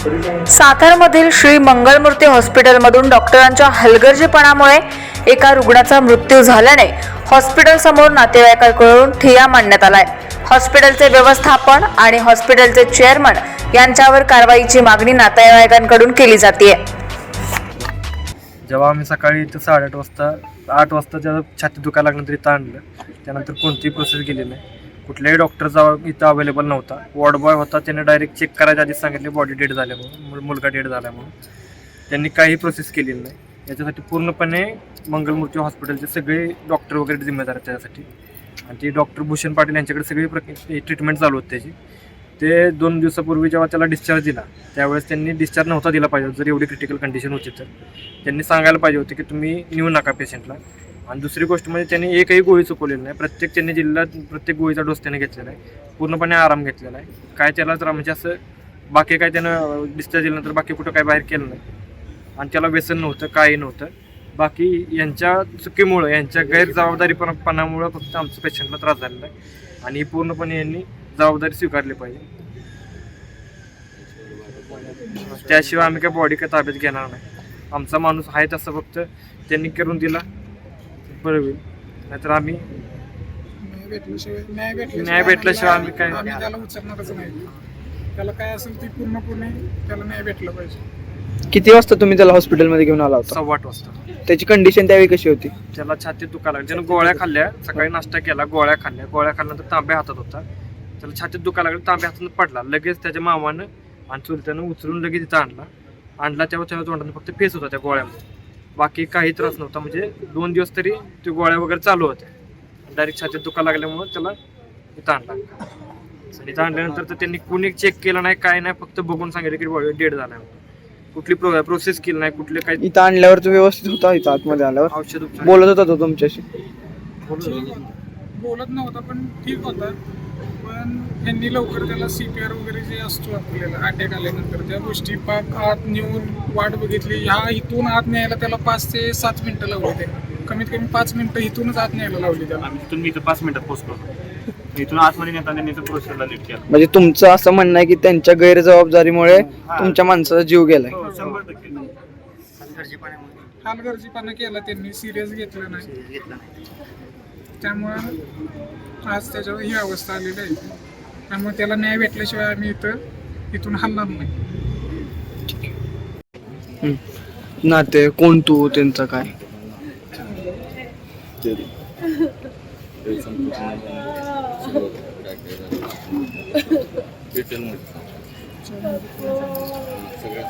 सातारमधील श्री मंगळमूर्ती हॉस्पिटलमधून डॉक्टरांच्या हलगर्जीपणामुळे एका रुग्णाचा मृत्यू झाल्याने हॉस्पिटलसमोर नातेवाईकांकडून ठिया मांडण्यात आलाय. हॉस्पिटलचे व्यवस्थापन आणि हॉस्पिटलचे चेअरमन यांच्यावर कारवाईची मागणी नातेवाईकांकडून केली जाते जेव्हा आम्ही सकाळी इथं साडेआठ वाजता आठ वाजता त्याला छाती दुखायला लागलं तरी ताणलं. आणलं त्यानंतर कोणतीही प्रोसेस केली नाही. कुठल्याही डॉक्टरचा इथं अवेलेबल नव्हता. वॉर्ड बॉय होता त्याने डायरेक्ट चेक करायच्या आधी सांगितले बॉडी डेड झाल्या म्हणून मुल- मुलगा डेड झाला म्हणून त्यांनी काही प्रोसेस केलेली नाही. याच्यासाठी पूर्णपणे मंगलमूर्ती हॉस्पिटलचे सगळे डॉक्टर वगैरे जिम्मेदार आहेत त्यासाठी आणि ते डॉक्टर भूषण पाटील यांच्याकडे सगळी प्रक ट्रीटमेंट चालू होती त्याची. ते दोन दिवसापूर्वी जेव्हा त्याला डिस्चार्ज दिला त्यावेळेस त्यांनी डिस्चार्ज नव्हता दिला पाहिजे. जर एवढी क्रिटिकल कंडिशन होती तर. त्यांनी सांगायला पाहिजे होते की तुम्ही नेऊ नका पेशंटला आणि दुसरी गोष्ट म्हणजे त्यांनी एकही गोळी चुकवलेली नाही. प्रत्येक त्यांनी जिल्ह्यात प्रत्येक गोळीचा डोस त्याने घेतलेला आहे. पूर्णपणे आराम घेतलेला आहे. काय त्याला तर म्हणजे असं बाकी काय त्यानं डिस्चार्ज दिल्यानंतर बाकी कुठं काय बाहेर केलं नाही. आणि त्याला व्यसन नव्हतं काही नव्हतं. बाकी यांच्या चुकीमुळं यांच्या गैरजबाबदारीपणामुळं फक्त आमच्या पेशंटला त्रास झालेला आहे. आणि पूर्णपणे यांनी जबाबदारी स्वीकारली पाहिजे. त्याशिवाय आम्ही काय बॉडी काय ताब्यात घेणार नाही. आमचा माणूस आहे तसं फक्त त्यांनी करून दिला. बरं होईल नाहीतर आम्ही न्याय भेटल्याशिवाय न्याय भेटल्याशिवाय न्याय भेटल्याशिवाय आम्ही काय- आम्ही त्याला उचलणारच नाही. त्याला काय असेल ते पूर्णपणे त्याला न्याय भेटला पाहिजे. किती वाजता तुम्ही त्याला हॉस्पिटलमध्ये घेऊन आला होता? सव्वा आठ वाजता. त्याची कंडिशन त्यावेळी कशी होती? त्याला छातीत दुखायला लागली. त्यानं गोळ्या खाल्ल्या सकाळी नाश्ता केला गोळ्या खाल्ल्या. गोळ्या खाल्ल्यानंतर तांब्या हातात होता. त्याला छातीत दुखायला लागलं तांब्या हातात पडला. लगेच त्याच्या मामानं आणि चुलत्यानं उचलून लगेच तिथं आणला. आणला तेव्हा त्याच्या तोंडाने फक्त फेस होता त्या गोळ्यामध्ये. बाकी काही त्रास नव्हता. म्हणजे दोन दिवस तरी ते गोळ्या वगैरे चालू होत्या. डायरेक्ट छातीत दुखायला लागल्यामुळे त्याला इथं आणला. आणि इथं आणल्यानंतर तर त्यांनी कुणी चेक केलं नाही काय नाही फक्त बघून सांगितलं की बॉडी डेड झाला कुठली प्रोसेस केली नाही कुठले काही इथं आणल्यावर तो व्यवस्थित होता इथं आतमध्ये आल्यावर? औषध बोलत होता तो तुमच्याशी. बोलत नव्हता पण ठीक होता. पण यांनी लवकर त्याला सी पी आर वगैरे जे असतो आपल्याला अटॅक आल्यानंतर त्या गोष्टी पाक आत नेऊन वाट बघितली. ह्या इथून आत न्यायला त्याला पाच ते सात मिनिटं लावले ते. कमीत कमी पाच मिनिटं इथूनच आत न्यायला लावली त्याला. आम्ही तिथून मी इथं पाच मिनिटात पोहोचलो. इथून आतमध्ये नेताना त्यांनी इथं प्रोसेसला केला. म्हणजे तुमचं असं म्हणणं आहे की त्यांच्या गैरजबाबदारीमुळे तुमच्या माणसाचा जीव गेलाय. हो शंभर टक्के. हालगर्जीपणा केला त्यांनी सिरियस घेतलं नाही. त्यामुळं आज त्याच्यावर ही अवस्था आलेली आहे. त्यामुळे त्याला न्याय भेटल्याशिवाय आम्ही इथं इथून हलणार नाही. नाते कोण तू त्यांचं काय?